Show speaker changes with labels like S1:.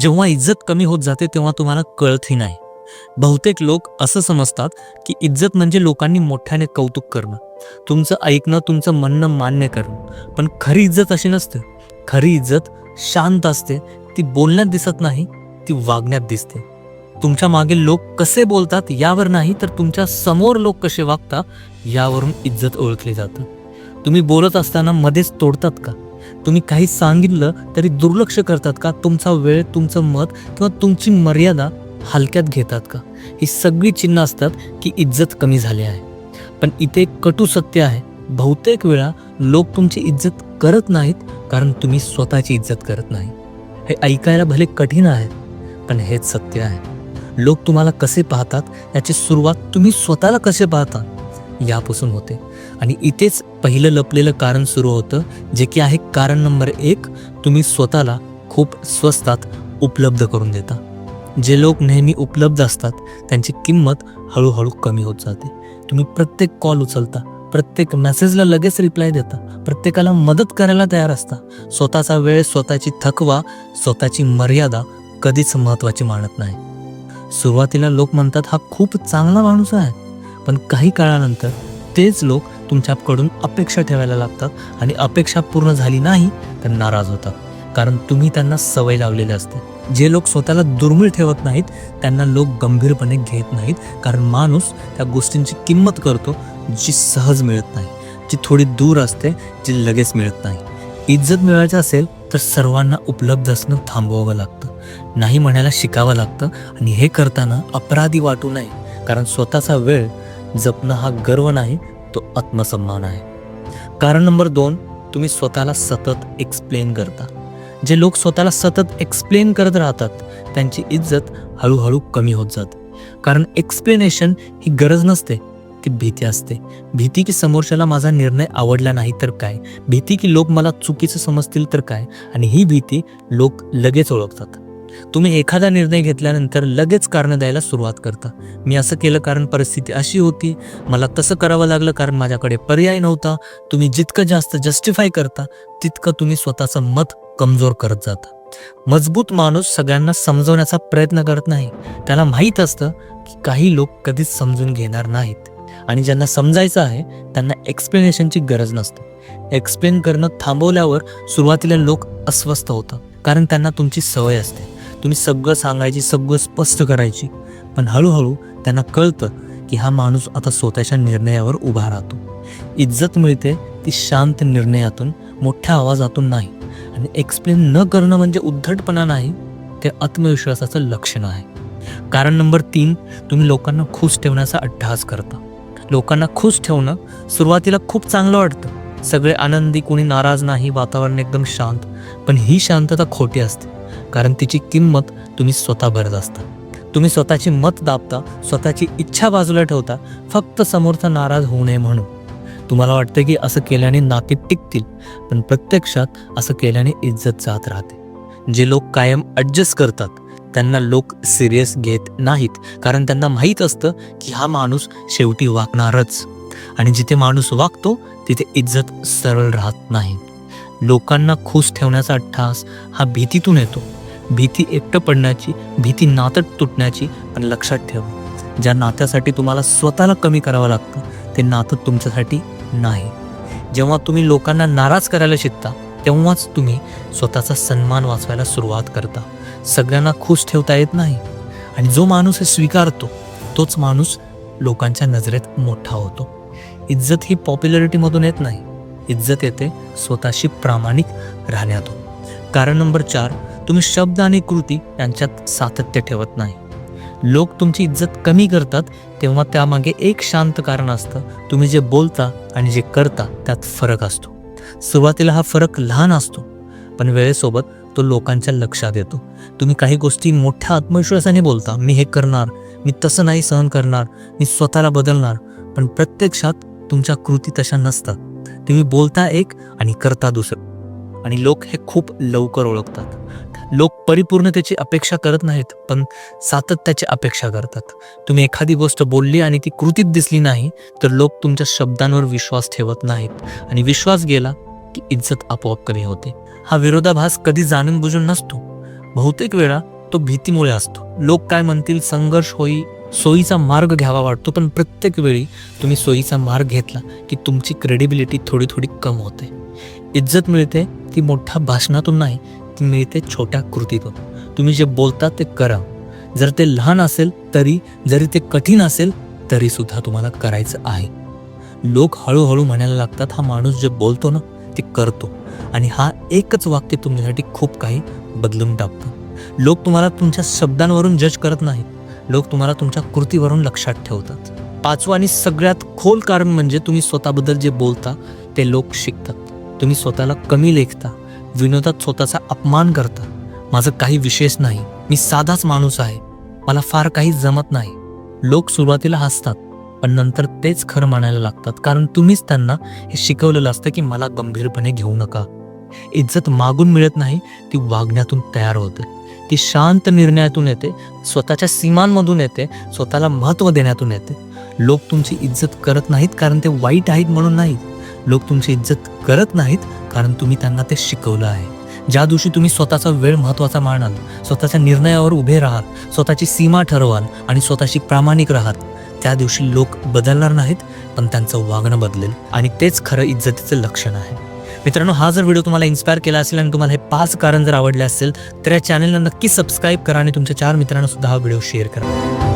S1: जेव्हा इज्जत कमी होत जाते तेव्हा तुम्हाला कळतही नाही. बहुतेक लोक असं समजतात की इज्जत म्हणजे लोकांनी मोठ्याने कौतुक करणं. तुमचं ऐकणं तुमचं म्हणणं मान्य करणं. पण खरी इज्जत अशी नसते. खरी इज्जत शांत असते. ती बोलण्यात दिसत नाही ती वागण्यात दिसते. तुमच्या मागे लोक कसे बोलतात यावर नाही तर तुमच्यासमोर लोक कसे वागतात यावरून इज्जत ओळखली जातं. तुम्ही बोलत असताना मध्येच तोडतात का? तुम्ही काही सांगितलं तरी दुर्लक्ष करतात का? तुमचा वेळ तुमचं मत किंवा तुमची मर्यादा हलक्यात घेतात का? ही सगळी चिन्ह असतात की इज्जत कमी झाली आहे. पण इथे एक कटू सत्य आहे. बहुतेक वेळा लोक तुमची इज्जत करत नाहीत कारण तुम्ही स्वतःची इज्जत करत नाही. हे ऐकायला भले कठीण आहे पण हेच सत्य आहे. लोक तुम्हाला कसे पाहतात याची सुरुवात तुम्ही स्वतःला कसे पाहता? यापासून होते. आणि इथेच पहिलं लपलेलं कारण सुरू होतं जे की आहे कारण नंबर एक तुम्ही स्वतःला खूप स्वस्तात उपलब्ध करून देता. जे लोक नेहमी उपलब्ध असतात त्यांची किंमत हळूहळू कमी होत जाते. तुम्ही प्रत्येक कॉल उचलता प्रत्येक मेसेजला लगेच रिप्लाय देता प्रत्येकाला मदत करायला तयार असता. स्वतःचा वेळ स्वतःची थकवा स्वतःची मर्यादा कधीच महत्त्वाची मानत नाही. सुरुवातीला लोक म्हणतात हा खूप चांगला माणूस आहे. पण काही काळानंतर तेच लोक तुमच्याकडून अपेक्षा ठेवायला लागतात आणि अपेक्षा पूर्ण झाली नाही तर नाराज होतात. कारण तुम्ही त्यांना सवय लावलेली असते. जे लोक स्वतःला दुर्मिळ ठेवत नाहीत त्यांना लोक गंभीरपणे घेत नाहीत. कारण माणूस त्या गोष्टींची किंमत करतो जी सहज मिळत नाही जी थोडी दूर असते जी लगेच मिळत नाही. इज्जत मिळवायची असेल तर सर्वांना उपलब्ध असणं थांबवावं लागतं. नाही म्हणायला शिकावं लागतं आणि हे करताना अपराधी वाटू नये. कारण स्वतःचा वेळ जपणं हा गर्व नाही तो आत्मसन्मान आहे. कारण नंबर दोन तुम्ही स्वतःला सतत एक्सप्लेन करता. जे लोक स्वतःला सतत एक्सप्लेन करत राहतात त्यांची इज्जत हळूहळू कमी होत जाते. कारण एक्सप्लेनेशन ही गरज नसते ती भीती असते. भीती की समोरच्याला माझा निर्णय आवडला नाही तर काय? भीती की लोक मला चुकीचं समजतील तर काय? आणि ही भीती लोक लगेच ओळखतात. तुम्ही एखादा निर्णय घेतल्यानंतर लगेच कारणं द्यायला सुरुवात करता. मी असं केलं कारण परिस्थिती अशी होती. मला तसं करावं लागलं कारण माझ्याकडे पर्याय नव्हता. तुम्ही जितकं जास्त जस्टिफाय करता तितकं तुम्ही स्वतःचं मत कमजोर करत जाता. मजबूत माणूस सगळ्यांना समजवण्याचा प्रयत्न करत नाही. त्याला माहीत असतं की काही लोक कधीच समजून घेणार नाहीत. आणि ज्यांना समजायचं आहे त्यांना एक्सप्लेनेशनची गरज नसते. एक्सप्लेन करणं थांबवल्यावर सुरुवातीला लोक अस्वस्थ होतात. कारण त्यांना तुमची सवय असते. तुम्ही सगळं सांगायची सगळं स्पष्ट करायची. पण हळूहळू त्यांना कळतं की हा माणूस आता स्वतःच्या निर्णयावर उभा राहतो. इज्जत मिळते ती शांत निर्णयातून मोठ्या आवाजातून नाही. आणि एक्सप्लेन न करणं म्हणजे उद्धटपणा नाही ते आत्मविश्वासाचं लक्षण आहे. कारण नंबर तीन तुम्ही लोकांना खुश ठेवण्याचा अट्टहास करता. लोकांना खुश ठेवणं सुरुवातीला खूप चांगलं वाटतं. सगळे आनंदी कोणी नाराज नाही वातावरण एकदम शांत. पण ही शांतता खोटी असते. कारण तिची किंमत तुम्ही स्वतः भरत असता. तुम्ही स्वतःची मत दाबता स्वतःची इच्छा बाजूला ठेवता फक्त समोरचा नाराज होऊ नये म्हणून. तुम्हाला वाटतं की असं केल्याने नाते टिकतील पण प्रत्यक्षात असं केल्याने इज्जत जात राहते. जे लोक कायम ॲडजस्ट करतात त्यांना लोक सिरियस घेत नाहीत कारण त्यांना माहीत असतं की हा माणूस शेवटी वागणारच. आणि जिथे माणूस वागतो तिथे इज्जत सरळ राहत नाही. लोकांना खुश ठेवण्याचा ठास हा भीतीतून येतो. भीती एकटं पडण्याची भीती नातं तुटण्याची आणि लक्षात ठेवा. ज्या नात्यासाठी तुम्हाला स्वतःला कमी करावं लागतं ते नातं तुमच्यासाठी नाही. जेव्हा तुम्ही लोकांना नाराज करायला शिकता तेव्हाच तुम्ही स्वतःचा सन्मान वाचवायला सुरुवात करता. सगळ्यांना खुश ठेवता येत नाही. आणि जो माणूस हे स्वीकारतो तोच माणूस लोकांच्या नजरेत मोठा होतो. इज्जत ही पॉप्युलरिटीमधून येत नाही. इज्जत येते स्वतःशी प्रामाणिक राहण्यातून. कारण नंबर चार तुम्ही शब्द आणि कृती यांच्यात सातत्य ठेवत नाही. लोक तुमची इज्जत कमी करतात तेव्हा त्यामागे एक शांत कारण असतं तुम्ही जे बोलता आणि जे करता त्यात फरक असतो. सुरुवातीला हा फरक लहान असतो पण वेळेसोबत तो लोकांच्या लक्षात येतो. तुम्ही काही गोष्टी मोठ्या आत्मविश्वासाने बोलता मी हे करणार मी तसं नाही सहन करणार मी स्वतःला बदलणार पण प्रत्यक्षात तुमच्या कृती तशा नसतात. तुम्ही बोलता एक आणि करता दुसरं. आणि लोक हे खूप लवकर ओळखतात. लोक परिपूर्णतेची अपेक्षा करत नाहीत पण सातत्याची अपेक्षा करतात. तुम्ही एखादी गोष्ट बोलली आणि ती कृतीत दिसली नाही तर लोक तुमच्या शब्दांवर विश्वास ठेवत नाहीत आणि विश्वास गेला की इज्जत आपोआप कमी होते. हा विरोधाभास कधी जाणून बुजून नसतो. बहुतेक वेळा तो भीतीमुळे असतो. लोक काय म्हणतील संघर्ष होई सोयीचा मार्ग घ्यावा वाटतो पण प्रत्येक वेळी तुम्ही सोयीचा मार्ग घेतला की तुमची क्रेडिबिलिटी थोडी थोडी कम होते. इज्जत मिळते ती मोठ्या भाषणातून नाही ती मिळते छोट्या कृतीतून. तुम्ही जे बोलता ते करा. जर ते लहान असेल तरी जरी ते कठीण असेल तरी सुद्धा तुम्हाला करायचं आहे. लोक हळूहळू म्हणायला लागतात हा माणूस जे बोलतो ना ते करतो. आणि हा एकच वाक्य तुमच्यासाठी खूप काही बदलून टाकतं. लोक तुम्हाला तुमच्या शब्दांवरून जज करत नाहीत. लोक तुम्हाला तुमच्या कृतीवरून लक्षात ठेवतात. पाचवं आणि सगळ्यात खोल कारण म्हणजे तुम्ही स्वतःबद्दल जे बोलता ते लोक शिकतात. तुम्ही स्वतःला कमी लेखता विनोदात स्वतःचा अपमान करता. माझं काही विशेष नाही. मी साधाच माणूस आहे. मला फार काही जमत नाही. लोक सुरुवातीला हसतात पण नंतर तेच खरं मानायला लागतात. कारण तुम्हीच त्यांना हे शिकवलेलं असतं की मला गंभीरपणे घेऊ नका. इज्जत मागून मिळत नाही ती वागण्यातून तयार होते. ती शांत निर्णयातून येते स्वतःच्या सीमांमधून येते स्वतःला महत्त्व देण्यातून येते. लोक तुमची इज्जत करत नाहीत कारण ते वाईट आहेत म्हणून नाहीत. लोक तुमची इज्जत करत नाहीत कारण तुम्ही त्यांना ते शिकवलं आहे. ज्या दिवशी तुम्ही स्वतःचा वेळ महत्त्वाचा मानाल स्वतःच्या निर्णयावर उभे राहाल स्वतःची सीमा ठरवाल आणि स्वतःशी प्रामाणिक राहाल त्या दिवशी लोक बदलणार नाहीत पण त्यांचं वागणं बदलेल आणि तेच खरं इज्जतीचं लक्षण आहे. मित्रांनो हा जर व्हिडिओ तुम्हाला इन्स्पायर केला असेल आणि तुम्हाला हे पाच कारण जर आवडले असेल तर या चॅनलला नक्की सबस्क्राईब करा आणि तुमच्या चार मित्रांना सुद्धा हा व्हिडिओ शेअर करा.